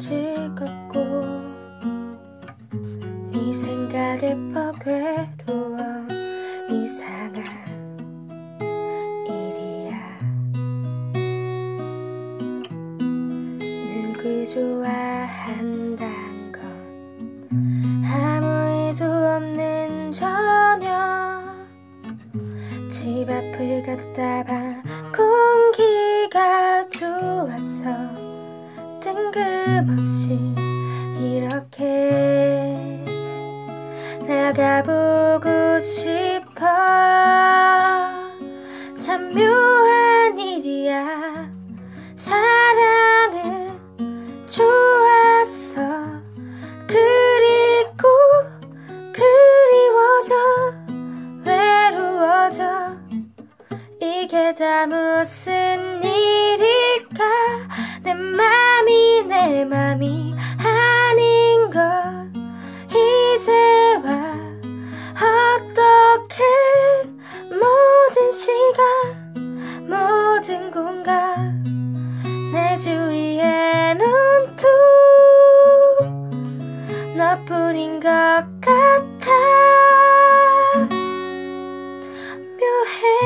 즐겁고 네 생각에 더 괴로워 좋아한단 건 아무 일도 없는 저녁. 집 앞을 걷다 봐 공기가 좋아서 뜬금없이 이렇게 나가보고 싶어 외로워져 이게 다 무슨 일일까? 내 맘이 내 맘이 아닌 걸 이제와 어떻게 모든 시간 모든 공간 내 주위에는 또 너뿐인 것 같아 描黑。